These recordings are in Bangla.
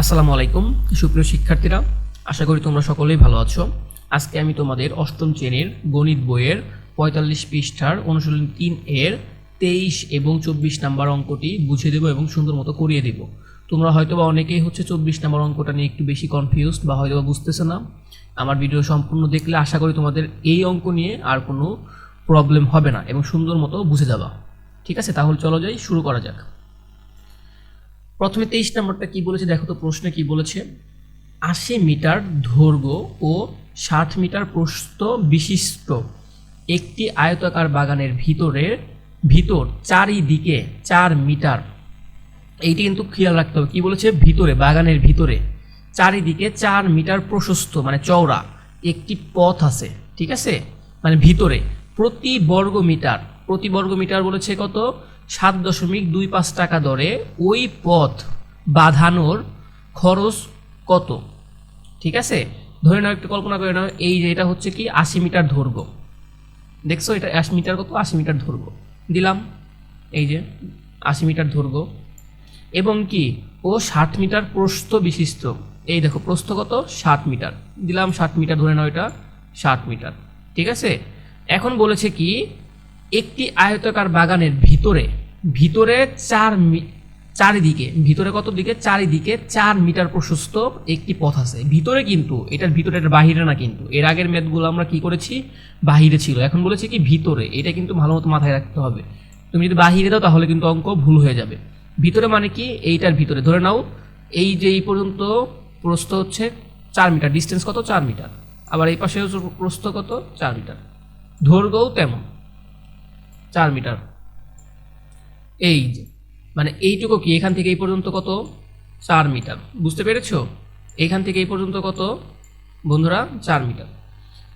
আসসালামু আলাইকুম, সুপ্রিয় শিক্ষার্থীরা, আশা করি তোমরা সকলেই ভালো আছো। আজকে আমি তোমাদের অষ্টম শ্রেণির গণিত বইয়ের পঁয়তাল্লিশ পৃষ্ঠার অনুশীলন তিন এর তেইশ এবং চব্বিশ নাম্বার অঙ্কটি বুঝিয়ে দেবো এবং সুন্দর মতো করিয়ে দেবো। তোমরা হয়তো বা অনেকেই হচ্ছে চব্বিশ নাম্বার অঙ্কটা নিয়ে একটু বেশি কনফিউজড বা হয়তো বা বুঝতেছে না। আমার ভিডিও সম্পূর্ণ দেখলে আশা করি তোমাদের এই অঙ্ক নিয়ে আর কোনো প্রবলেম হবে না এবং সুন্দর মতো বুঝে যাবা। ঠিক আছে, তাহলে চলো যাই, শুরু করা যাক। প্রথমে তেইশ নম্বরটা কি বলেছে? দেখো তো প্রশ্নে কি বলেছে? আশি মিটার দৈর্ঘ্য ও ষাট মিটার প্রস্থ বিশিষ্ট একটি আয়তাকার বাগানের ভিতরে, ভিতর চারিদিকে চার মিটার। এইটি কিন্তু খেয়াল রাখতে হবে। কি বলেছে? ভিতরে, বাগানের ভিতরে। চারিদিকে চার মিটার প্রশস্ত মানে চওড়া। একটি পথ আছে, ঠিক আছে? মানে ভিতরে। প্রতি বর্গ মিটার প্রতি বর্গ মিটার বলেছে কত? সাত দশমিক দুই পাঁচ টাকা দরে ওই পথ বাঁধানোর খরচ কত? ঠিক আছে? ধরে নাও, একটু কল্পনা করে নাও, এই যে এটা হচ্ছে কি, আশি মিটার দৈর্ঘ্য। দেখছ, এটা আশি মিটার কত? আশি মিটার দৈর্ঘ্য। দিলাম, এই যে আশি মিটার দৈর্ঘ্য। এবং কি, ও ষাট মিটার প্রস্থ বিশিষ্ট। এই দেখো, প্রস্থ কত? ষাট মিটার। দিলাম ষাট মিটার, ধরে নাও এটা, ষাট মিটার। ঠিক আছে? এখন বলেছে কি একটি আয়তাকার বাগানের ভিতরে ভিতরে চার চারিদিকে, ভিতরে কত দিকে? চারিদিকে চার মিটার প্রশস্ত একটি পথ আছে। ভিতরে কিন্তু, এটার ভিতরে বাহিরে না কিন্তু। এর আগের ম্যাথগুলো আমরা কি করেছি? বাহিরে ছিল। এখন বলেছি কি ভিতরে। এটা কিন্তু ভালো মতো মাথায় রাখতে হবে। তুমি যদি বাহিরে দাও, তাহলে কিন্তু অঙ্ক ভুল হয়ে যাবে। ভিতরে মানে কি? এইটার ভিতরে। ধরে নাও, এই যে এই পর্যন্ত প্রস্থ হচ্ছে চার মিটার। ডিস্টেন্স কত? চার মিটার। আবার এই পাশে প্রস্থ কত? চার মিটার। দৈর্ঘ্যও তেমন। চার মিটার। এই যে মানে এইটুকু কি এখান থেকে এই পর্যন্ত কত? চার মিটার। বুঝতে পেরেছ? এখান থেকে এই পর্যন্ত কত? বন্ধুরা, চার মিটার।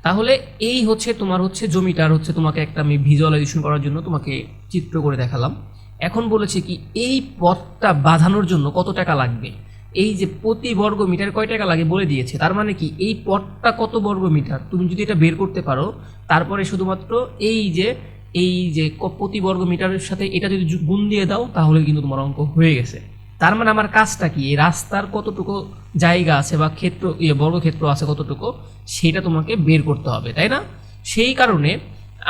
তাহলে এই হচ্ছে তোমার হচ্ছে জমিটার হচ্ছে তোমাকে একটা আমি ভিজুয়ালাইজেশন করার জন্য তোমাকে চিত্র করে দেখালাম। এখন বলেছে কি এই পথটা বাঁধানোর জন্য কত টাকা লাগবে? এই যে প্রতি বর্গ মিটার কয় টাকা লাগে বলে দিয়েছে। তার মানে কি এই পথটা কত বর্গ মিটার? তুমি যদি এটা বের করতে পারো, তারপরে শুধুমাত্র এই যে এই যে প্রতি বর্গ মিটারের সাথে এটা যদি গুণ দিয়ে দাও, তাহলে কিন্তু তোমার অঙ্ক হয়ে গেছে। তার মানে আমার কাজটা কি? রাস্তার কতটুকু জায়গা আছে বা ক্ষেত্র ইয়ে বর্গক্ষেত্র আছে কতটুকু, সেটা তোমাকে বের করতে হবে, তাই না? সেই কারণে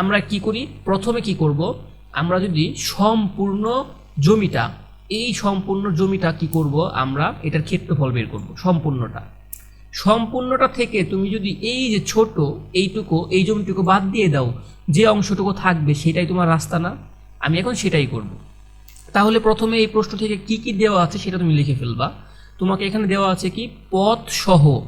আমরা কি করি? প্রথমে কি করব? আমরা যদি সম্পূর্ণ জমিটা, এই সম্পূর্ণ জমিটা কি করব? আমরা এটার ক্ষেত্রফল বের করব, সম্পূর্ণটা। সম্পূর্ণটা থেকে তুমি যদি এই যে ছোট, এইটুকু, এই জমিটুকু বাদ দিয়ে দাও, যে অংশটুকু থাকবে সেটাই তোমার রাস্তা না? আমি এখন সেটাই করব। তাহলে প্রথমে এই প্রশ্ন থেকে কি কি দেওয়া আছে সেটা তুমি লিখে ফেলবা। তোমাকে এখানে দেওয়া আছে কি? পথ সহ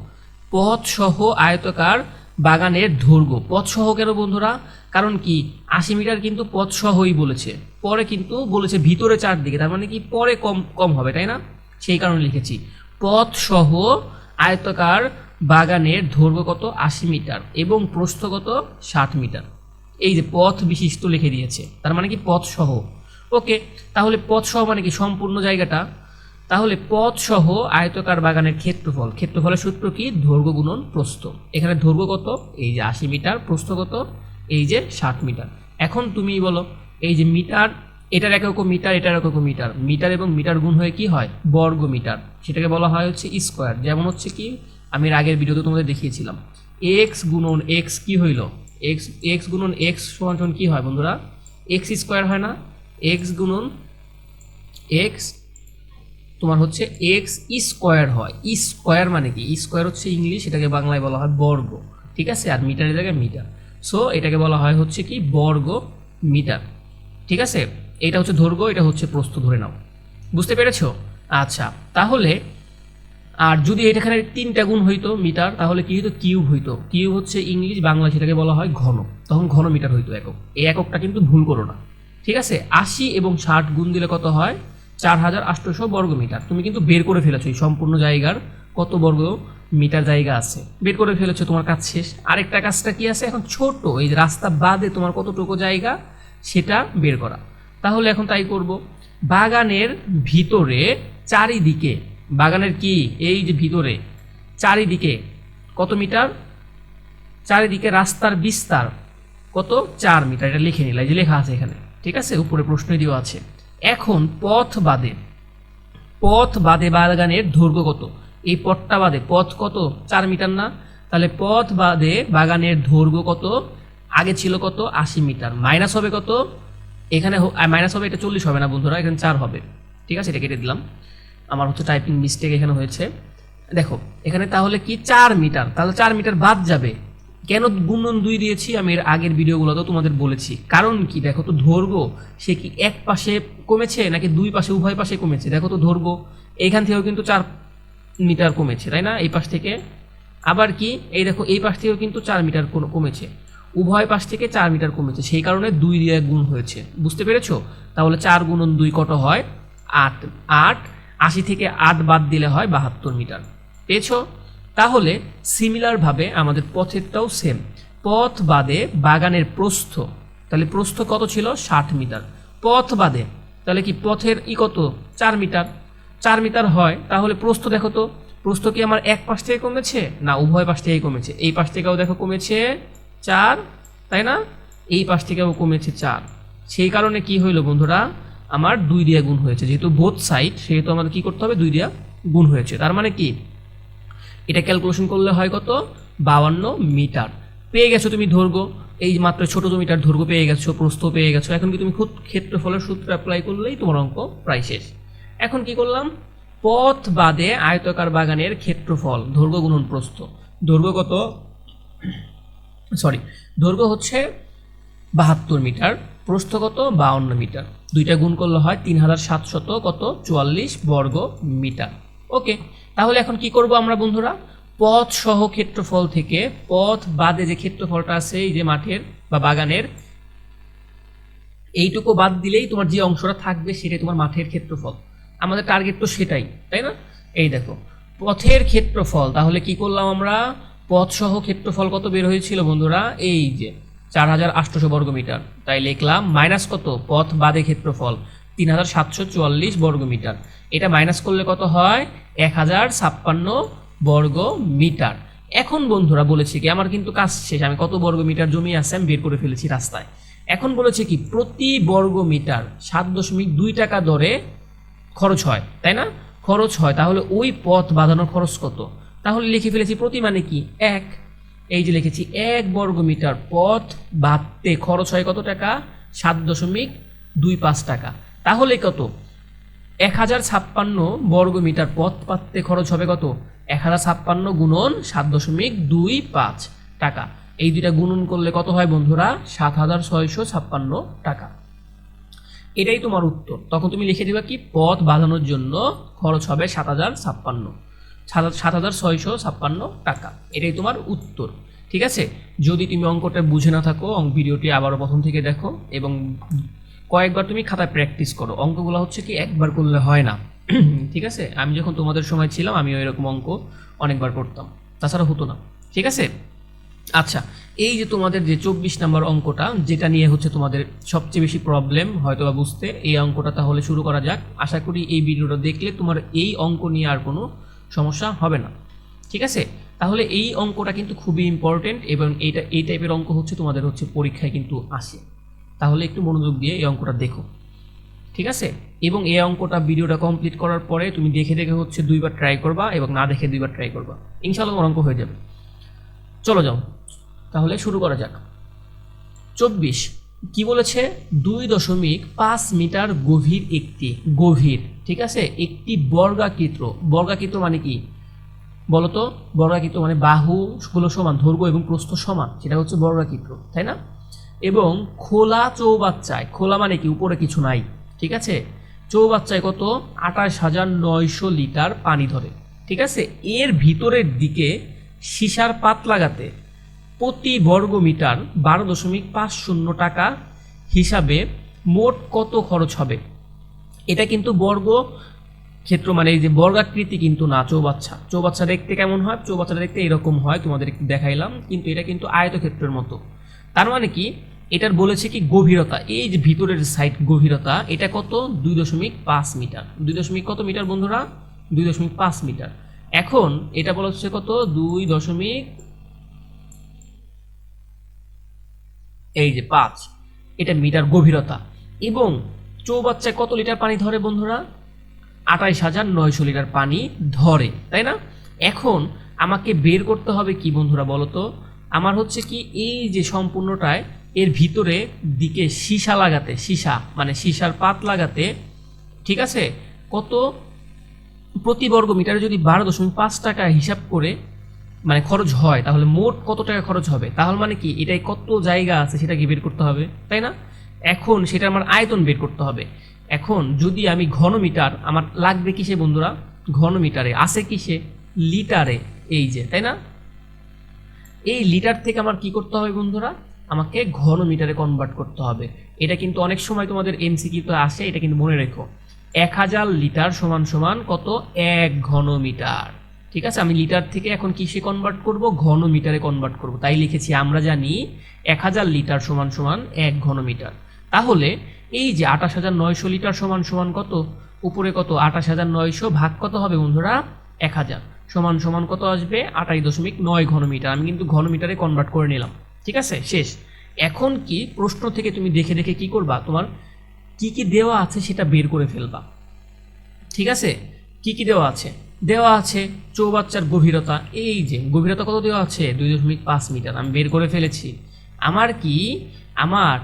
পথ সহ আয়তকার বাগানের দৈর্ঘ্য পথ সহ কেন বন্ধুরা? কারণ কি? আশি মিটার কিন্তু পথ সহই বলেছে। পরে কিন্তু বলেছে ভিতরে চারদিকে। তার মানে কি? পরে কম কম হবে, তাই না? সেই কারণে লিখেছি। পথ সহ আয়তকার বাগানের দৈর্ঘ্য কত আশি মিটার এবং প্রস্থ কত ষাট মিটার। এই যে পথ বিশিষ্ট লিখে দিয়েছে, তার মানে কি পথ সহ ওকে, তাহলে পথ সহ মানে কি সম্পূর্ণ জায়গাটা? তাহলে পথ সহ আয়তকার বাগানের ক্ষেত্রফল। ক্ষেত্রফলের সূত্র কি? দৈর্ঘ্য গুণন প্রস্থ। এখানে দৈর্ঘ্য কত এই যে আশি মিটার প্রস্থ কত এই যে ষাট মিটার। এখন তুমি বলো, এই যে মিটার এটার এক একক মিটার, এটার এক একক মিটার। মিটার এবং মিটার গুণ হয়ে কি হয়? বর্গ মিটার সেটাকে বলা হয় হচ্ছে স্কোয়ার। যেমন হচ্ছে কি, আমি আগের ভিডিওতে তোমাদের দেখিয়েছিলাম। এক্স গুণন এক্স কি হইল? এক্স এক্স গুণন এক্স সমান সমান কি হয় বন্ধুরা? এক্স স্কোয়ার হয় না। এক্স গুণন এক্স তোমার হচ্ছে এক্স স্কোয়ার হয়। স্কোয়ার মানে কি? স্কোয়ার হচ্ছে ইংলিশ, এটাকে বাংলায় বলা হয় বর্গ। ঠিক আছে? আর মিটারের জায়গায় মিটার। সো এটাকে বলা হয় হচ্ছে কি বর্গ মিটার ঠিক আছে? এটা হচ্ছে দৈর্ঘ্য এটা হচ্ছে প্রস্থ ধরে নাও। বুঝতে পেরেছ? আচ্ছা তাহলে আর যদি এটাখানে তিনটা গুণ হইতো মিটার, তাহলে কি হইতো? কিউব হইতো। কিউব হচ্ছে ইংলিশ, বাংলা সেটাকে বলা হয় ঘন। তখন ঘন মিটার হইতো একক। এই এককটা কিন্তু ভুল করো না। ঠিক আছে? আশি এবং ষাট গুণ দিলে কত হয়? চার হাজার আটশোশো বর্গ মিটার। তুমি কিন্তু বের করে ফেলেছো এই সম্পূর্ণ জায়গার কত বর্গ মিটার জায়গা আছে। বের করে ফেলেছো, তোমার কাজ শেষ। আরেকটা কাজটা কি আছে? এখন ছোট, এই রাস্তা বাদে তোমার কতটুকু জায়গা, সেটা বের করা। তাহলে এখন তাই করব। বাগানের ভিতরে চারিদিকে, বাগানের কি? এই যে ভিতরে, চারিদিকে কত মিটার? চারিদিকে রাস্তার বিস্তার কত? চার মিটার, এটা লিখে নিলাম যে লেখা আছে এখানে, ঠিক আছে? উপরে প্রশ্ন দেওয়া আছে। এখন পথ বাদে পথ বাদে বাগানের দৈর্ঘ্য কত? এই পথটা বাদে, পথ কত? চার মিটার না? তাহলে পথ বাদে বাগানের দৈর্ঘ্য কত? আগে ছিল কত? আশি মিটার। মাইনাস হবে কত? এখানে মাইনাস হবে, এটা চল্লিশ হবে না বন্ধুরা, এখানে চার হবে। ঠিক আছে, এটা কেটে দিলাম। আমার হচ্ছে টাইপিং মিস্টেক এখানে হয়েছে। দেখো, এখানে তাহলে কি? চার মিটার। তাহলে চার মিটার বাদ যাবে। কেন গুণন দুই দিয়েছি? আমি এর আগের ভিডিওগুলোতে তোমাদের বলেছি। কারণ কি? দেখো তো দৈর্ঘ্য সে কি এক পাশে কমেছে নাকি দুই পাশে, উভয় পাশে কমেছে? দেখো তো দৈর্ঘ্য এইখান থেকেও কিন্তু চার মিটার কমেছে, তাই না? এই পাশ থেকে। আবার কি? এই দেখো, এই পাশ থেকেও কিন্তু চার মিটার কমেছে। উভয় পাশ থেকে চার মিটার কমেছে। সেই কারণে দুই দিয়ে গুণ হয়েছে। বুঝতে পেরেছ? তাহলে চার গুণন দুই কত হয়? আট। আট, আশি থেকে আট বাদ দিলে হয় বাহাত্তর মিটার। পেয়েছ? তাহলে সিমিলারভাবে আমাদের পথেরটাও সেম পথ বাদে বাগানের প্রস্থ। তাহলে প্রস্থ কত ছিল? ষাট মিটার। পথ বাদে, তাহলে কি পথের ই কত? চার মিটার। চার মিটার হয়, তাহলে প্রস্থ দেখো তো। প্রস্থ কি আমার এক পাশ থেকে কমেছে? না, উভয় পাশ থেকে কমেছে। এই পাশ থেকেও দেখো কমেছে চার, তাই না? এই পাশ থেকেও কমেছে চার। সেই কারণে কি হইল বন্ধুরা? আমার দুই দিয়া গুণ হয়েছে। যেহেতু বোথ সাইড সেহেতু আমাদের কি করতে হবে? দুই দিয়া গুণ হয়েছে। তার মানে কি? এটা ক্যালকুলেশন করলে হয় কত? বাউান্ন মিটার। পেয়ে গেছো তুমি দৈর্ঘ্য এই মাত্র ছোট মিটার দৈর্ঘ্য পেয়ে গেছো, প্রস্থ পেয়ে গেছো। এখন কি তুমি খুব ক্ষেত্রফলের সূত্র অ্যাপ্লাই করলেই তোমার অঙ্ক প্রায় শেষ। এখন কি করলাম? পথ বাদে আয়তকার বাগানের ক্ষেত্রফল দৈর্ঘ্য গুণন প্রস্থ। দৈর্ঘ্য কত? সরি দৈর্ঘ্য হচ্ছে বাহাত্তর মিটার প্রস্থ কত বাউন্ন মিটার। দুইটা গুণ করলে হয় তিন হাজার সাতশত কত? চুয়াল্লিশ বর্গ মিটার। ওকে, তাহলে এখন কি করব আমরা বন্ধুরা? পথ সহ ক্ষেত্রফল থেকে, পথ বাদে যে ক্ষেত্রফলটা আছে এই যে মাঠের বা বাগানের, এইটুকু বাদ দিলেই তোমার যে অংশটা থাকবে সেটাই তোমার মাঠের ক্ষেত্রফল। আমাদের টার্গেট তো সেটাই, তাই না? এই দেখো, পথের ক্ষেত্রফল, তাহলে কি করলাম আমরা? পথ সহ ক্ষেত্রফল কত বের হয়েছিল, বন্ধুরা, এই যে চার হাজার আটশোশো বর্গমিটার তাই লিখলাম, মাইনাস কত? পথ বাদে ক্ষেত্রফল, তিন হাজার সাতশো চুয়াল্লিশ বর্গমিটার এটা মাইনাস করলে কত হয়? এক হাজার ছাপ্পান্ন বর্গ মিটার। এখন, বন্ধুরা, বলেছে কি, আমার কিন্তু কাজ শেষ, আমি কত বর্গ মিটার জমি আছে, আমি বের করে ফেলেছি রাস্তায়। এখন বলেছে কি, প্রতি বর্গ মিটার সাত দশমিক দুই টাকা দরে খরচ হয়, তাই না? খরচ হয়, তাহলে ওই পথ বাঁধানোর খরচ কত? তাহলে লিখে ফেলেছি প্রতি মানে কি? এক। এই যে লিখেছি, এক বর্গ মিটার পথ বাঁধতে খরচ হয় কত টাকা? সাত দশমিক দুই পাঁচ টাকা। তাহলে কত? এক হাজার ছাপ্পান্ন বর্গ মিটার পথ পাততে খরচ হবে কত? এক হাজার ছাপ্পান্ন গুণন সাত দশমিক দুই পাঁচ টাকা। এই দুইটা গুণন করলে কত হয় বন্ধুরা? সাত হাজার ছয়শো ছাপ্পান্ন টাকা। এটাই তোমার উত্তর। তখন তুমি লিখে দিবা কি? পথ বাঁধানোর জন্য খরচ হবে সাত হাজার ছাপ্পান্ন। সাত হাজার ছয়শো ছাপ্পান্ন টাকা। এটাই তোমার উত্তর, ঠিক আছে? যদি তুমি অঙ্কটা বুঝে না থাকো ভিডিওটি আবারও প্রথম থেকে দেখো এবং কয়েকবার তুমি খাতায় প্র্যাকটিস করো। অঙ্কগুলো হচ্ছে কি একবার করলে হয় না, ঠিক আছে? আমি যখন তোমাদের সময় ছিলাম আমিও এরকম অঙ্ক অনেকবার করতাম। তাছাড়া হতো না, ঠিক আছে? আচ্ছা এই যে তোমাদের যে চব্বিশ নাম্বার অঙ্কটা, যেটা নিয়ে হচ্ছে তোমাদের সবচেয়ে বেশি প্রবলেম হয়তো বা বুঝতে, এই অঙ্কটা তাহলে শুরু করা যাক। আশা করি এই ভিডিওটা দেখলে তোমার এই অঙ্ক নিয়ে আর কোনো সমস্যা হবে না। ঠিক আছে? তাহলে এই অঙ্কটা কিন্তু খুবই ইম্পর্টেন্ট এবং এইটা, এই টাইপের অঙ্ক হচ্ছে তোমাদের হচ্ছে পরীক্ষায় কিন্তু আসে। তাহলে একটু মনোযোগ দিয়ে এই অঙ্কটা দেখো। ঠিক আছে? এবং এই অঙ্কটা ভিডিওটা কমপ্লিট করার পরে তুমি দেখে দেখে হচ্ছে দুইবার ট্রাই করবা এবং না দেখে দুইবার ট্রাই করবা। ইনশাআল্লাহ তোমার অঙ্ক হয়ে যাবে। চলো যাও। তাহলে শুরু করা যাক। চব্বিশ। কি বলেছে? দুই দশমিক পাঁচ মিটার গভীর একটি, গভীর, ঠিক আছে? একটি বর্গাকৃত বর্গাকৃত মানে কি? বলতো, বর্গাকৃত মানে বাহু বাহুগুলো সমান দৈর্ঘ্য এবং প্রস্থ সমান, সেটা হচ্ছে বর্গাকৃত, তাই না? এবং খোলা চৌবাচ্চায়, খোলা মানে কি? উপরে কিছু নাই, ঠিক আছে? চৌবাচ্চায় কত? আঠাশ হাজার নয়শো লিটার পানি ধরে, ঠিক আছে? এর ভিতরের দিকে সীসার পাত লাগাতে প্রতি বর্গ মিটার বারো দশমিক পাঁচ শূন্য টাকা হিসাবে মোট কত খরচ হবে? এটা কিন্তু বর্গ ক্ষেত্র মানে এই যে বর্গাকৃতি কিন্তু না, চৌবাচ্চা। চৌবাচ্চা দেখতে কেমন হয়? চৌবাচ্চা দেখতে এরকম হয়, তোমাদের দেখাইলাম, কিন্তু এটা কিন্তু আয়তক্ষেত্রের মতো। তার মানে কি? এটার বলেছে কি গভীরতা। এই যে ভিতরের সাইড গভীরতা, এটা কত? দুই দশমিক পাঁচ মিটার। দুই দশমিক কত মিটার বন্ধুরা? দুই দশমিক পাঁচ মিটার। এখন এটা বলা হচ্ছে কত? দুই দশমিক এই যে পাঁচ, এটা মিটার গভীরতা। এবং চৌবাচ্চায় কত লিটার পানি ধরে বন্ধুরা? আঠাইশ হাজার নয়শো লিটার পানি ধরে, তাই না? এখন আমাকে বের করতে হবে কি বন্ধুরা বলো তো? আমার হচ্ছে কি এই যে সম্পূর্ণটায় এর ভিতরে দিকে সীসা লাগাতে, সীসা মানে সীসার পাত লাগাতে, ঠিক আছে? কত প্রতি বর্গ মিটারে যদি বারো দশমিক পাঁচ টাকা হিসাব করে মানে খরচ হয়, তাহলে মোট কত টাকা খরচ হবে? তাহলে মানে কি? এটাই কত জায়গা আছে সেটাকে বের করতে হবে, তাই না? এখন সেটা আমার আয়তন বের করতে হবে। এখন যদি আমি ঘনমিটার, আমার লাগবে কিসে বন্ধুরা? ঘনমিটারে। আছে কিসে? লিটারে, এই যে, তাই না? এই লিটার থেকে আমার কি করতে হবে বন্ধুরা? আমাকে ঘন মিটারে কনভার্ট করতে হবে। এটা কিন্তু অনেক সময় তোমাদের এমসিকিউতে আসে, এটা কিন্তু মনে রেখো। এক হাজার লিটার সমান সমান কত? এক ঘন মিটার ঠিক আছে, আমি লিটার থেকে এখন কিসে কনভার্ট করব? ঘন মিটারে কনভার্ট করব। তাই লিখেছি, আমরা জানি এক হাজার লিটার সমান সমান এক ঘন মিটার তাহলে এই যে আঠাশ হাজার নয়শো লিটার সমান সমান কত? উপরে কত? আঠাশ হাজার নয়শো ভাগ কত হবে বন্ধুরা? এক হাজার। সমান সমান কত আসবে? আটাই দশমিক নয় ঘনমিটার। আমি কিন্তু ঘনমিটারে কনভার্ট করে নিলাম। ঠিক আছে, শেষ। এখন কি প্রশ্ন থেকে তুমি দেখে দেখে কি করবা? তোমার কি কি দেওয়া আছে সেটা বের করে ফেলবা। ঠিক আছে? কি কি দেওয়া আছে? দেওয়া আছে চৌবাচ্চার গভীরতা। এই যে, গভীরতা কত দেওয়া আছে? দুই দশমিক পাঁচ মিটার। আমি বের করে ফেলেছি। আমার কি আমার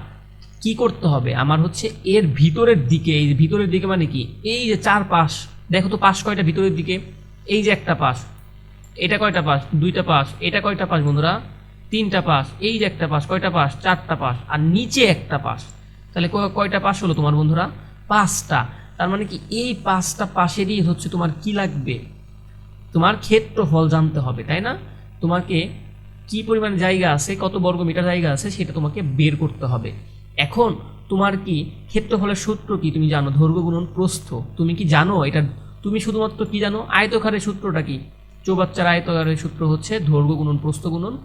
কি করতে হবে? আমার হচ্ছে এর ভিতরের দিকে, এই ভিতরের দিকে মানে কি? এই যে চার পাশ। দেখো তো পাশ কয়টা ভিতরের দিকে? এই যে একটা পাশ। এটা কয়টা পাশ? দুইটা পাশ। এটা কয়টা পাশ বন্ধুরা? তিনটা পাশ। এই যে একটা পাশ, কয়টা পাশ? চারটা পাশ। আর নিচে একটা পাশ। তাহলে কয়টা পাশ হলো তোমার বন্ধুরা? পাঁচটা। তার মানে কি, এই পাঁচটা পাশেরই হচ্ছে তোমার কি লাগবে? তোমার ক্ষেত্রফল জানতে হবে, তাই না? তোমাকে কি পরিমাণ জায়গা আছে, কত বর্গ মিটার জায়গা আছে, সেটা তোমাকে বের করতে হবে। এখন তোমার কি ক্ষেত্রফলের সূত্র কি, তুমি জানো? দৈর্ঘ্য গুণন প্রস্থ। তুমি কি জানো এটা? তুমি শুধুমাত্র কি জানো? আয়তকারের সূত্রটা কি? চৌবাচ্চার আয়তকারের সূত্র হচ্ছে দৈর্ঘ্য গুণন, প্রস্থ গুণন,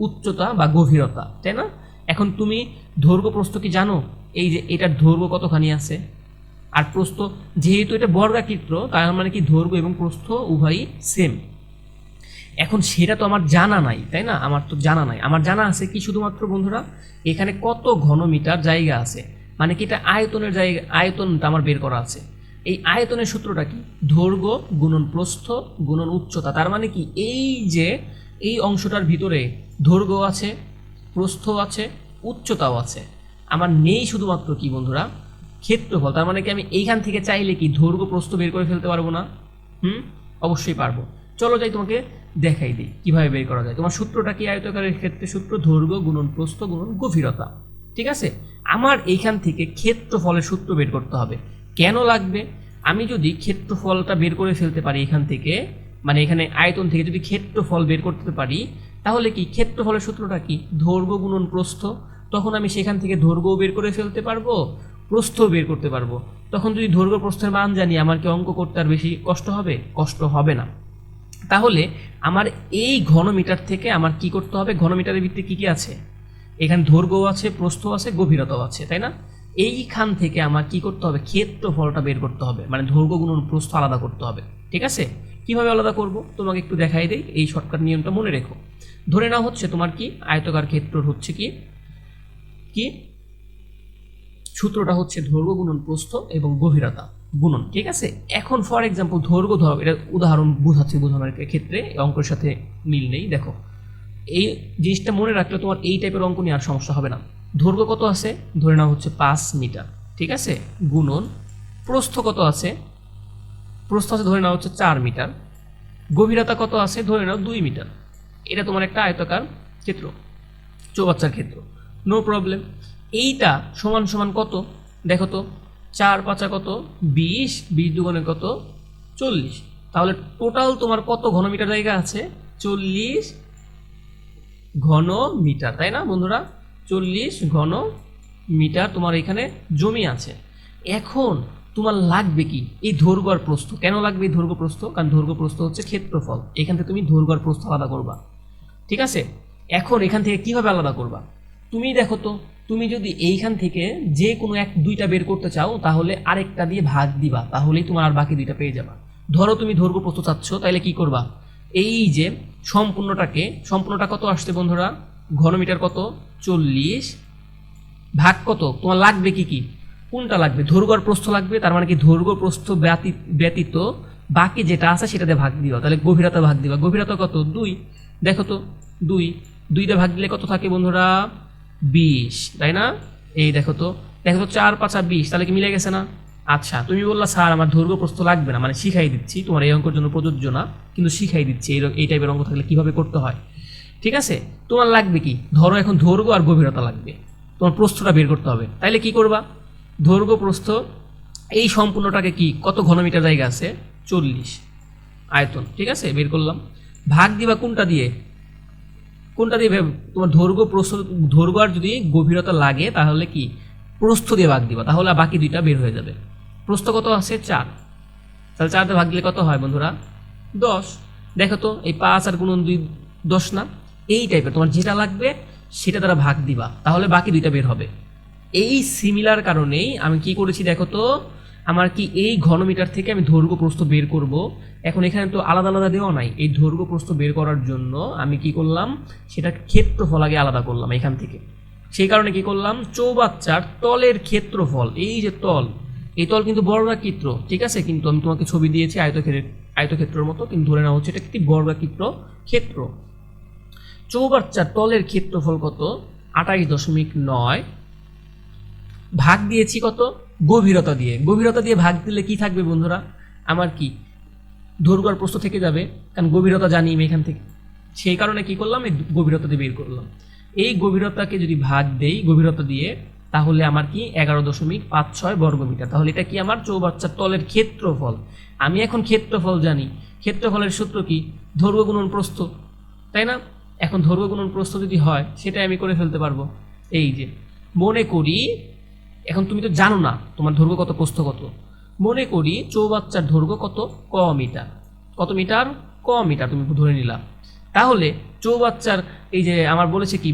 উচ্চতা বা গভীরতা, তাই না? এখন তুমি দৈর্ঘ্য প্রস্থ কি জানো? এই যে এটার দৈর্ঘ্য কতখানি আছে? আর প্রস্থ, যেহেতু এটা বর্গাকৃত্র তার মানে কি দৈর্ঘ্য এবং প্রস্থ উভয়ই সেম এখন সেটা তো আমার জানা নাই, তাই না? আমার তো জানা নাই। আমার জানা আছে কি শুধুমাত্র বন্ধুরা? এখানে কত ঘনমিটার জায়গা আছে? মানে কি এটা আয়তনের জায়গা, আয়তনটা আমার বের করা আছে। এই আয়তনের সূত্রটা কি? দৈর্ঘ্য গুণন প্রস্থ গুণন উচ্চতা। তার মানে কি এই যে এই অংশটার ভিতরে দৈর্ঘ্য আছে প্রস্থ আছে, উচ্চতাও আছে। আমার নেই শুধুমাত্র কি বন্ধুরা? ক্ষেত্রফল, তার মানে কি আমি এইখান থেকে চাইলে কি দৈর্ঘ্য প্রস্থ বের করে ফেলতে পারব না? হুম? অবশ্যই পারব। চলো যাই তোমাকে দেখাই দিই, কীভাবে বের করা যায়। তোমার সূত্রটা কি আয়তকারের ক্ষেত্রে? সূত্র দৈর্ঘ্য গুণন প্রস্থ গুণন গভীরতা। ঠিক আছে? আমার এইখান থেকে ক্ষেত্রফলের সূত্র বের করতে হবে। কেন লাগবে? আমি যদি ক্ষেত্রফলটা বের করে ফেলতে পারি এখান থেকে মানে এখানে আয়তন থেকে যদি ক্ষেত্রফল বের করতে পারি, তাহলে কি ক্ষেত্রফলের সূত্রটা কি? দৈর্ঘ্য গুণন প্রস্থ। তখন আমি সেখান থেকে দৈর্ঘ্যও বের করে ফেলতে পারব প্রস্থও বের করতে পারব। তখন যদি দৈর্ঘ্য প্রস্থের মান জানি, আমার কি অঙ্ক করতে আর বেশি কষ্ট হবে? কষ্ট হবে না। তাহলে আমার এই ঘনমিটার থেকে আমার কি করতে হবে? ঘনমিটারের ভিত্তিতে কি কি আছে? এখানে দৈর্ঘ্য আছে প্রস্থ আছে, গভীরতাও আছে, তাই না? এইখান থেকে আমার কি করতে হবে? ক্ষেত্রফলটা বের করতে হবে। মানে দৈর্ঘ্য গুণন প্রস্থ আলাদা করতে হবে। ঠিক আছে? কীভাবে আলাদা করব? তোমাকে একটু দেখাই দেই। এই শর্টকাট নিয়মটা মনে রেখো। ধরে নাও হচ্ছে তোমার কি? আয়তকার ক্ষেত্র হচ্ছে কি? কি? সূত্রটা হচ্ছে দৈর্ঘ্য গুণন প্রস্থ এবং গভীরতা গুণন, ঠিক আছে? এখন ফর এক্সাম্পল দৈর্ঘ্য ধরো এটা উদাহরণ বোঝাচ্ছি বোঝানোর ক্ষেত্রে অঙ্কের সাথে মিল নেই, দেখো। এই জিনিসটা মনে রাখলে তোমার এই টাইপের অঙ্ক নিয়ে আর সমস্যা হবে না। দৈর্ঘ্য কত আছে? ধরে নাও হচ্ছে পাঁচ মিটার, ঠিক আছে? গুণন, প্রস্থ কত আছে? প্রস্থ আছে ধরে নাও হচ্ছে চার মিটার। গভীরতা কত আছে? ধরে নাও দুই মিটার। এটা তোমার একটা আয়তাকার ক্ষেত্র, চৌবাচ্চার ক্ষেত্র। নো প্রবলেম এইটা সমান সমান কত? দেখো তো, চার পাঁচা কত? বিশ বিশ দুগুণে কত? চল্লিশ। তাহলে টোটাল তোমার কত ঘনমিটার জায়গা আছে? চল্লিশ ঘন মিটার তাই না বন্ধুরা? চল্লিশ ঘন মিটার তোমার এখানে জমি আছে। এখন তোমার লাগবে কি? এই আর প্রস্থ। কেন লাগবে এই দৈর্ঘ্য প্রস্থ? কারণ দৈর্ঘ্য প্রস্থ হচ্ছে ক্ষেত্রফল। এখান থেকে তুমি আর প্রস্থ আলাদা করবা। ঠিক আছে? এখন এখান থেকে কীভাবে আলাদা করবা? তুমি দেখো তো, তুমি যদি এইখান থেকে যে কোনো এক দুইটা বের করতে চাও, তাহলে আরেকটা দিয়ে ভাগ দিবা, তাহলেই তোমার আর বাকি দুইটা পেয়ে যাবা। ধরো তুমি দৈর্ঘ্য প্রস্থ চাচ্ছ, তাহলে কি করবা? এই যে সম্পূর্ণটাকে, সম্পূর্ণটা কত আসছে বন্ধুরা? ঘনমিটার কত? চল্লিশ। ভাগ কত? তোমার লাগবে কি কি? কোনটা লাগবে? দৈর্ঘ্য প্রস্থ লাগবে, তার মানে কি দৈর্ঘ্য প্রস্থ ব্যতীত ব্যতীত বাকি যেটা আছে সেটাতে ভাগ দিবা। তাহলে গভীরতা ভাগ দিবা। গভীরতা কত? দুই। দেখো তো, দুই। দুইটা ভাগ দিলে কত থাকে বন্ধুরা? বিশ, তাই না? এই দেখো তো দেখো তো চার, পাঁচা বিশ, তাহলে কি মিলে গেছে না? আচ্ছা তুমি বললা, স্যার, আমার দৈর্ঘ্য প্রস্থ লাগবে না মানে শিখাই দিচ্ছি, তোমার এই অঙ্কের জন্য প্রযোজ্য না, কিন্তু শিখাই দিচ্ছি, এই এই টাইপের অঙ্ক থাকলে কীভাবে করতে হয়? ঠিক আছে? তোমার লাগবে কি? ধরো এখন দৈর্ঘ্য আর গভীরতা লাগবে, তোমার প্রস্থটা বের করতে হবে, তাইলে কি করবা? দৈর্ঘ্য প্রস্থ, এই সম্পূর্ণটাকে কি, কত ঘনমিটার জায়গা আছে? চল্লিশ, আয়তন, ঠিক আছে? বের করলাম, ভাগ দিবা কোনটা দিয়ে? কোনটা দিয়ে তোমার দৈর্ঘ্য প্রস্থ দৈর্ঘ্য আর যদি গভীরতা লাগে, তাহলে কি? প্রস্থ দিয়ে ভাগ দিবা, তাহলে বাকি দুইটা বের হয়ে যাবে। প্রস্থ কত আছে? চার। তাহলে চার দিয়ে ভাগ দিলে কত হয় বন্ধুরা? দশ। দেখো তো, এই পাঁচ আর গুণন দুই দশ না? এই টাইপের তোমার যেটা লাগবে, সেটা তারা ভাগ দিবা, তাহলে বাকি দুইটা বের হবে। এই সিমিলার কারণেই আমি কি করেছি দেখো তো আমার কি এই ঘনমিটার থেকে আমি দৈর্ঘ্য প্রস্থ বের করব? এখন এখানে তো আলাদা আলাদা দেওয়া নাই। এই দৈর্ঘ্য প্রস্থ বের করার জন্য আমি কি করলাম? সেটা ক্ষেত্রফল আগে আলাদা করলাম এখান থেকে। সেই কারণে কি করলাম? চৌবাচ্চার তলের ক্ষেত্রফল, এই যে তল, এই তল কিন্তু বর্গাকৃত্র, ঠিক আছে? কিন্তু আমি তোমাকে ছবি দিয়েছি আয়তক্ষেত্র, আয়তক্ষেত্রের মতো, কিন্তু ধরে নেওয়া হচ্ছে এটা একটি বর্গাকৃত্র ক্ষেত্র। চৌবাচ্চার তলের ক্ষেত্রফল কত? আঠাইশ দশমিক নয়। ভাগ দিয়েছি কত? গভীরতা দিয়ে। গভীরতা দিয়ে ভাগ দিলে কি থাকবে বন্ধুরা? আমার কি? দৈর্ঘ্য আর প্রস্থ থেকে যাবে, কারণ গভীরতা জানি আমি এখান থেকে। সেই কারণে কি করলাম? এই গভীরতা দিয়ে বের করলাম। এই গভীরতাকে যদি ভাগ দেই গভীরতা দিয়ে, তাহলে আমার কি? এগারো দশমিক পাঁচ ছয় বর্গমিটার। তাহলে এটা কি আমার? চৌবাচ্চার তলের ক্ষেত্রফল। আমি এখন ক্ষেত্রফল জানি। ক্ষেত্রফলের সূত্র কি? দৈর্ঘ্য গুণন প্রস্থ। তাই না? এখন দৈর্ঘ্য গুণন প্রস্থ যদি হয়, সেটাই আমি করে ফেলতে পারব। এই যে, মনে করি এখন তুমি তো জানো না তোমার দৈর্ঘ্য কত, প্রস্থ কত। মনে করি চৌবাচ্চার দৈর্ঘ্য কত, ক মিটার। কত মিটার? ক মিটার তুমি ধরে নিলাম তাহলে চৌবাচ্চার এই যে আমার বলেছে কি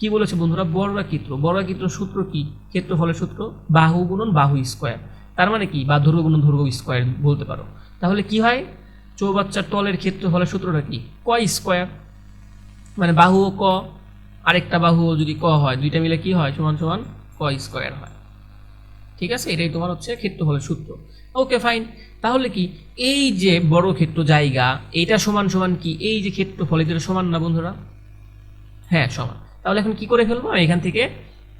কি বলেছে বন্ধুরা? বর্গাকৃত্র। বর্গাকৃত্র সূত্র কি? ক্ষেত্রফলের সূত্র। বাহু গুণন বাহু স্কোয়ার। তার মানে কি? বা দৈর্ঘ্য গুণন দৈর্ঘ্য স্কোয়ার বলতে পারো। তাহলে কি হয়? চৌবাচ্চার তলের ক্ষেত্রফলের সূত্রটা কি? ক স্কোয়ার। মানে বাহু ক। আরেকটা বাহু যদি ক হয়, দুইটা মিলে কি হয়? সমান সমান ক স্কোয়ার হয়। ঠিক আছে? এটাই তোমার হচ্ছে ক্ষেত্রফলের সূত্র। ওকে ফাইন তাহলে কি? এই যে বড় ক্ষেত্র জায়গা এটা সমান সমান কি? এই যে ক্ষেত্রফল এটা সমান না বন্ধুরা? হ্যাঁ সমান। তাহলে এখন কি করে ফেলব? আমি এখান থেকে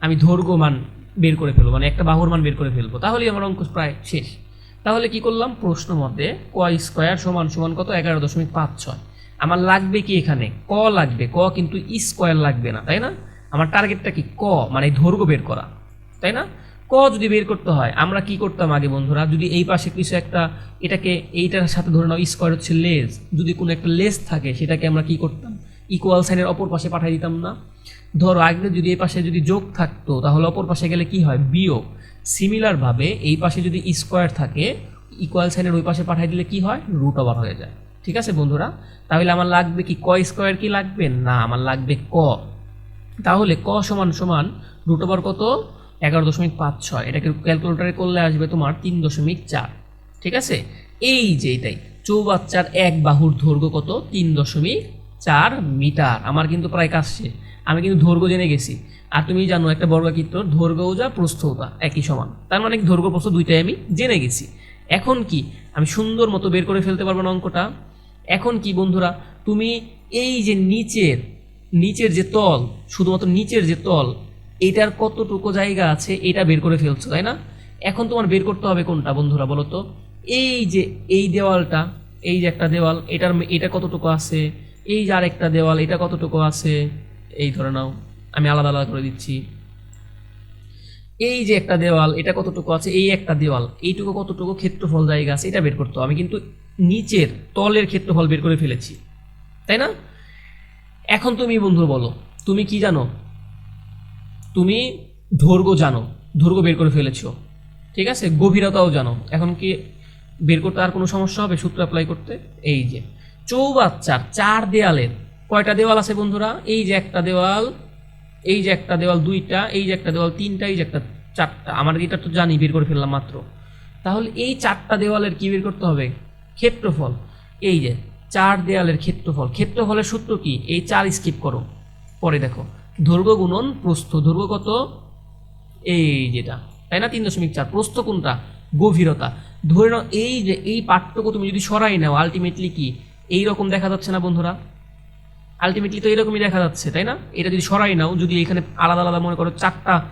আমি দৈর্ঘ্য মান বের করে ফেলব মানে একটা বাহুর মান বের করে ফেলব। তাহলেই আমার অঙ্ক প্রায় শেষ। তাহলে কি করলাম? প্রশ্ন মতে ক স্কোয়ার সমান সমান কত? এগারো দশমিক পাঁচ ছয়। আমার লাগবে কি এখানে? ক লাগবে। ক কিন্তু স্কোয়ার লাগবে না, তাই না? আমার টার্গেটটা কি? ক মানে দৈর্ঘ্য বের করা। তাই না? ক যদি বের করতে হয়, আমরা কি করতাম আগে বন্ধুরা? যদি এই পাশে কিছু একটা, এটাকে এইটার সাথে ধরে নাও স্কোয়ার হচ্ছে লেস যদি কোনো একটা লেস থাকে, সেটাকে আমরা কি করতাম? ইকুয়াল সাইনের অপর পাশে পাঠিয়ে দিতাম না। ধরো, আগে যদি এই পাশে যদি যোগ থাকতো, তাহলে অপর পাশে গেলে কি হয়? বিয়োগ। সিমিলারভাবে এই পাশে যদি স্কোয়ার থাকে ইকুয়াল সাইনের ওই পাশে পাঠিয়ে দিলে কি হয়? রুট ওভার হয়ে যায়। ঠিক আছে বন্ধুরা? তাহলে আমার লাগবে কি? ক স্কোয়ার কি লাগবে? না, আমার লাগবে ক। তাহলে ক সমান সমান রুট ওভার কত? এগারো দশমিক পাঁচ ছয়। এটাকে ক্যালকুলেটারে করলে আসবে তোমার তিন দশমিক চার। ঠিক আছে? এই যে এটাই। চৌবাচ্চার এক বাহুর দৈর্ঘ্য কত? তিন দশমিক চার মিটার। আমার কিন্তু প্রায় কাজ আমি কিন্তু দৈর্ঘ্য জেনে গেছি। আর তুমি জানো, একটা বর্গাকৃত্র দৈর্ঘ্যও যা প্রস্থও তা একই সমান। তার মানে দৈর্ঘ্য প্রস্থ দুইটাই আমি জেনে গেছি। এখন কি? আমি সুন্দর মতো বের করে ফেলতে পারব না অঙ্কটা। এখন কি বন্ধুরা? তুমি এই যে নিচের নিচের যে তল, শুধুমাত্র নিচের যে তল এটার কতটুকু জায়গা আছে, এটা বের করে ফেলছো, তাই না? এখন তোমার বের করতে হবে কোনটা, বন্ধুরা, বলো তো? এই যে, এই দেওয়ালটা, এই যে একটা দেওয়াল, এটার এটা কতটুকু আছে? এই যে আরেকটা দেওয়াল, এটা কতটুকু আছে? এই ধরে নাও, আমি আলাদা আলাদা করে দিচ্ছি। এই যে একটা দেওয়াল, এটা কতটুকু আছে? এই একটা দেওয়াল, এইটুকু কতটুকু ক্ষেত্রফল জায়গা আছে, এটা বের করতে হবে। আমি কিন্তু নিচের তলের ক্ষেত্রফল বের করে ফেলেছি, তাই না? এখন তুমি বন্ধু বলো, তুমি কি জানো? তুমি দৈর্ঘ্য জানো দৈর্ঘ্য বের করে ফেলেছো। ঠিক আছে? গভীরতাও জানো। এখন কি বের করতে আর কোনো সমস্যা হবে সূত্র অ্যাপ্লাই করতে? এই যে, চৌবাচ্চার চার দেয়ালের, কয়টা দেওয়াল আছে বন্ধুরা? এই যে একটা দেওয়াল, এই যে একটা দেওয়াল দুইটা, এই যে একটা দেওয়াল তিনটা, এই যে একটা চারটা। আমার এটা তো জানি, বের করে ফেললাম মাত্র। তাহলে এই চারটা দেওয়ালের কি বের করতে হবে? ক্ষেত্রফল। এই যে, চার দেয়ালের ক্ষেত্রফল। ক্ষেত্রফলের সূত্র কি? এই চার স্কিপ করো। পরে দেখো। দৈর্ঘ্য গুণন প্রস্থ। দৈর্ঘ্য কত? এই যেটা। তাই না? তিন দশমিক চার। প্রস্থ কোনটা? গভীরতা। ধরে নাও এই যে, এই পার্থক্য তুমি যদি সরাই নাও আলটিমেটলি কি? এই রকম দেখা যাচ্ছে না বন্ধুরা? আলটিমেটলি তো এরকমই দেখা যাচ্ছে, তাই না? এটা যদি সরাই নাও, যদি এখানে আলাদা আলাদা মনে করো চারটা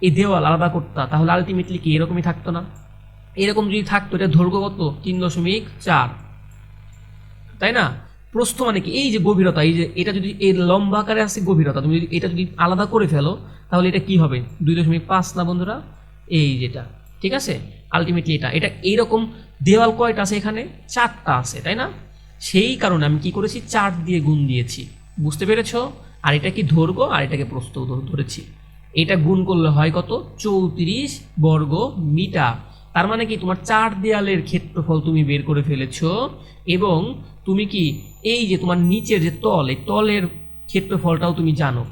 এই দেওয়াল আলাদা করতা, তাহলে আলটিমেটলি কি এরকমই থাকতো না? এরকম যদি থাকতো, এটা দৈর্ঘ্য কত? তিন দশমিক চার। তাই না? প্রস্থ মানে কি? এই যে গভীরতা, এই যে এটা যদি এই লম্বা আকারে আছে গভীরতা, তুমি যদি এটা যদি আলাদা করে ফেলো, তাহলে এটা কি হবে? দুই দশমিক পাঁচ না বন্ধুরা? এই যেটা, ঠিক আছে? আলটিমেটলি এটা এটা এইরকম দেওয়াল কয়টা আছে এখানে? চারটা আছে, তাই না? সেই কারণে আমি কি করেছি? চার দিয়ে গুণ দিয়েছি, বুঝতে পেরেছ? আর এটা কি ধরবো আর এটাকে প্রস্থ ধ- ধরেছি। এটা গুণ করলে হয় কত? চৌত্রিশ বর্গ মিটার তার মানে কি, তোমার চার দেয়ালের ক্ষেত্রফল তুমি বের করে ফেলেছ, এবং তুমি কি এই যে তোমার নিচের যে তল, এই তলের ক্ষেত্রফলটাও তুমি জানো।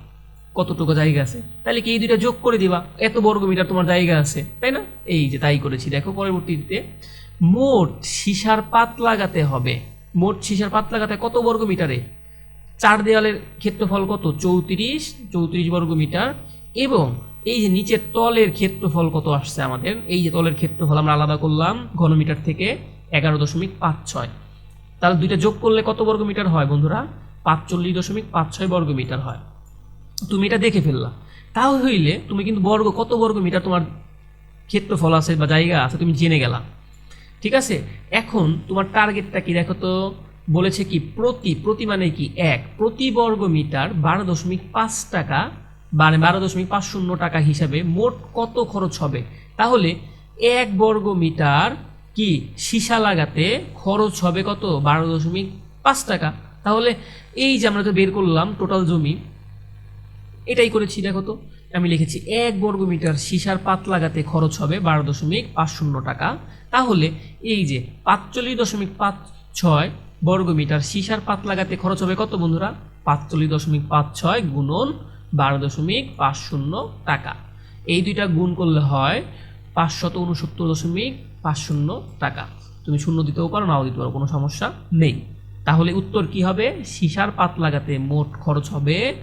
কতটুকু জায়গা আছে? তাহলে কি এই দুইটা যোগ করে দিবা? এত বর্গ মিটার তোমার জায়গা আছে, তাই না? এই যে তাই করেছি। দেখো পরবর্তীতে, মোট সীসার পাত লাগাতে হবে। মোট সীসার পাত লাগাতে কত বর্গ মিটারে? চার দেওয়ালের ক্ষেত্রফল কত? চৌত্রিশ চৌত্রিশ বর্গ মিটার, এবং এই যে নিচের তলের ক্ষেত্রফল কত আসছে আমাদের? এই যে তলের ক্ষেত্রফল আমরা আলাদা করলাম ঘনমিটার থেকে এগারো দশমিক পাঁচ ছয়। তাহলে দুইটা যোগ করলে কত বর্গ মিটার হয় বন্ধুরা? পাঁচচল্লিশ দশমিক পাঁচ ছয় বর্গ মিটার হয়। তুমি এটা দেখে ফেললা। তাও হইলে তুমি কিন্তু বর্গ, কত বর্গ মিটার তোমার ক্ষেত্রফল আছে বা জায়গা আছে তুমি জেনে গেলা। ঠিক আছে? এখন তোমার টার্গেটটা কি দেখো তো? বলেছে কি, প্রতি প্রতি মানে কি? এক। প্রতি বর্গ মিটার বারো দশমিক পাঁচ টাকা মানে বারো দশমিক পাঁচ শূন্য টাকা হিসাবে মোট কত খরচ হবে? তাহলে এক বর্গ মিটার কি সীসা লাগাতে খরচ হবে কত? বারো দশমিক পাঁচ টাকা। তাহলে এই যে আমরা তো বের করলাম টোটাল জমি, এটাই করেছি, দেখো তো, আমি লিখেছি এক বর্গ মিটার সীসার পাত লাগাতে খরচ হবে বারো দশমিক পাঁচ শূন্য টাকা। তাহলে এই যে পাঁচচল্লিশ দশমিক পাঁচ ছয় বর্গ মিটার সীসার পাত লাগাতে খরচ হবে কত বন্ধুরা? পাঁচচল্লিশ দশমিক পাঁচ ছয় গুণন বারো দশমিক পাঁচ শূন্য টাকা। এই দুইটা গুণ করলে হয় পাঁচশত উনসত্তর দশমিক পাঁচ শূন্য টাকা। তুমি শূন্য দিতেও পারো, নাও দিতে পারো, কোনো সমস্যা নেই। তাহলে উত্তর কি হবে? সীসার পাত লাগাতে মোট খরচ হবে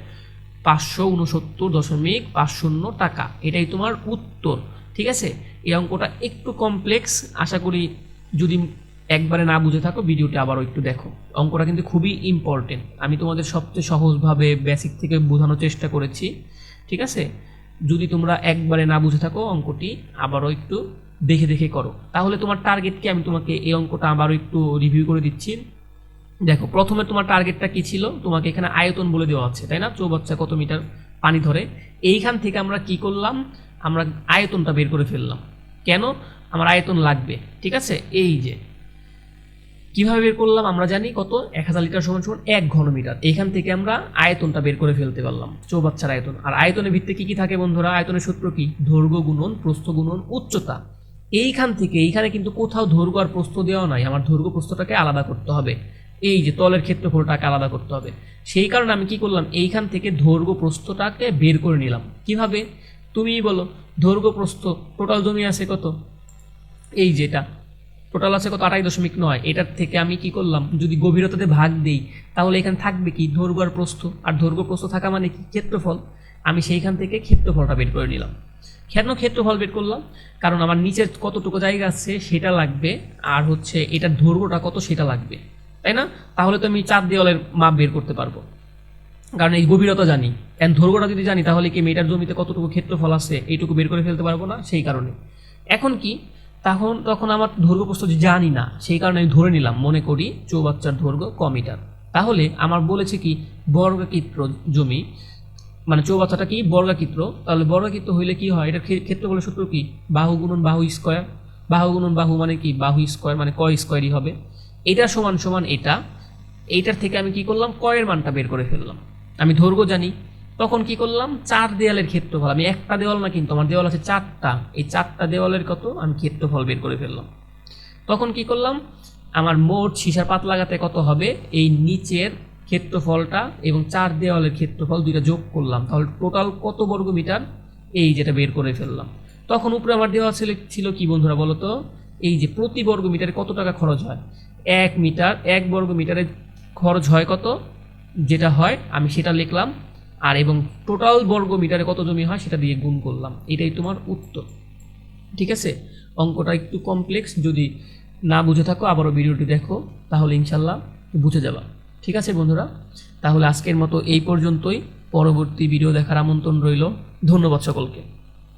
পাঁচশো উনসত্তর দশমিক পাঁচ শূন্য টাকা। এটাই তোমার উত্তর, ঠিক আছে? এই অঙ্কটা একটু কমপ্লেক্স আশা করি যদি একবারে না বুঝে থাকো, ভিডিওটা আবারও একটু দেখো। অঙ্কটা কিন্তু খুবই ইম্পর্টেন্ট আমি তোমাদের সবচেয়ে সহজভাবে বেসিক থেকে বোঝানোর চেষ্টা করেছি, ঠিক আছে? যদি তোমরা একবারে না বুঝে থাকো অঙ্কটি, আবারও একটু দেখে দেখে করো। তাহলে তোমার টার্গেটকে আমি তোমাকে এই অঙ্কটা আবারও একটু রিভিউ করে দিচ্ছি। দেখো, প্রথমে তোমার টার্গেটটা কি ছিল? তোমাকে এখানে আয়তন বলে দেওয়া আছে, তাই না? চৌবাচ্চা কত মিটার পানি ধরে? এইখান থেকে আমরা কি করলাম? আমরা আয়তনটা বের করে ফেললাম। কেন? আমার আয়তন লাগবে, ঠিক আছে? এই যে কীভাবে বের করলাম আমরা জানি কত? এক হাজার লিটার সমান সমান এক ঘনমিটার। এইখান থেকে আমরা আয়তনটা বের করে ফেলতে পারলাম, চৌবাচ্চার আয়তন। আর আয়তনের ভিত্তি কি কি থাকে বন্ধুরা? আয়তনের সূত্র কি? দৈর্ঘ্য গুণন, প্রস্থ গুণন, উচ্চতা। এইখান থেকে, এইখানে কিন্তু কোথাও দৈর্ঘ্য আর প্রস্থ দেওয়া নাই। আমার দৈর্ঘ্য প্রস্থটাকে আলাদা করতে হবে। এই যে তলের ক্ষেত্রফলটাকে আলাদা করতে হবে। সেই কারণে আমি কি করলাম? এইখান থেকে দৈর্ঘ্য প্রস্থটাকে বের করে নিলাম। কীভাবে? তুমিই বলো, দৈর্ঘ্য প্রস্থ টোটাল জমি আছে কত? এই যেটা টোটাল আছে কত? আড়াই দশমিক নয়। এটার থেকে আমি কি করলাম? যদি গভীরতাতে ভাগ দেই, তাহলে এখানে থাকবে কি? দৈর্ঘ্য আর প্রস্থ। আর দৈর্ঘ্য প্রস্থ থাকা মানে কি? ক্ষেত্রফল। আমি সেইখান থেকে ক্ষেত্রফলটা বের করে নিলাম। কেন ক্ষেত্রফল বের করলাম? কারণ আমার নিচের কতটুকু জায়গা আছে সেটা লাগবে, আর হচ্ছে এটার দৈর্ঘ্যটা কত সেটা লাগবে। তাই না? তাহলে তো আমি চার দেওয়ালের মাপ বের করতে পারব। কারণ এই গভীরতা জানি। এন্ড দৈর্ঘ্যটা যদি জানি, তাহলে কি মেয়েটার জমিতে কতটুকু ক্ষেত্রফল আছে, এইটুকু বের করে ফেলতে পারব না? সেই কারণে। এখন কি? তখন তখন আমার দৈর্ঘ্য প্রস্থ যে জানি না, সেই কারণে আমি ধরে নিলাম, মনে করি চৌবাচ্চার দৈর্ঘ্য ক মিটার তাহলে আমার বলেছে কি, বর্গাকৃত্র জমি মানে চৌবাচ্চাটা কি বর্গাকৃত্র? তাহলে বর্গাকৃত্র হইলে কি হয়? এটার ক্ষে- ক্ষেত্রফলের সূত্র কি? বাহু গুণন বাহু স্কোয়ার। বাহু গুণন বাহু মানে কি? বাহু স্কোয়ার মানে ক স্কোয়ারই হবে। এটা সমান সমান এটা। এইটার থেকে আমি কি করলাম? কয়ের মানটা বের করে ফেললাম। আমি দৈর্ঘ্য জানি। তখন কি করলাম? চার দেওয়ালের ক্ষেত্রফল। আমি একটা দেওয়াল না কিন্তু আমার দেওয়াল আছে চারটা। এই চারটা দেওয়ালের কত? আমি ক্ষেত্রফল বের করে ফেললাম। তখন কি করলাম? আমার মোট সীসার পাত লাগাতে কত হবে? এই নিচের ক্ষেত্রফলটা এবং চার দেওয়ালের ক্ষেত্রফল দুইটা যোগ করলাম। তাহলে টোটাল কত বর্গ মিটার এই যেটা বের করে ফেললাম। তখন উপরে আমার দেওয়া ছিল ছিল কি বন্ধুরা বলো তো? এই যে প্রতি বর্গ মিটারে কত টাকা খরচ হয়? এক মিটার, এক বর্গ মিটারে খরচ হয় কত? যেটা হয়, আমি সেটা লিখলাম আর এবং টোটাল বর্গ মিটারে কত জমি হয় সেটা দিয়ে গুণ করলাম। এটাই তোমার উত্তর। ঠিক আছে? অঙ্কটা একটু কমপ্লেক্স যদি না বুঝে থাকো, আবারও ভিডিওটি দেখো, তাহলে ইনশাল্লাহ বুঝে যাবা। ঠিক আছে বন্ধুরা? তাহলে আজকের মতো এই পর্যন্তই। পরবর্তী ভিডিও দেখার আমন্ত্রণ রইল। ধন্যবাদ সকলকে।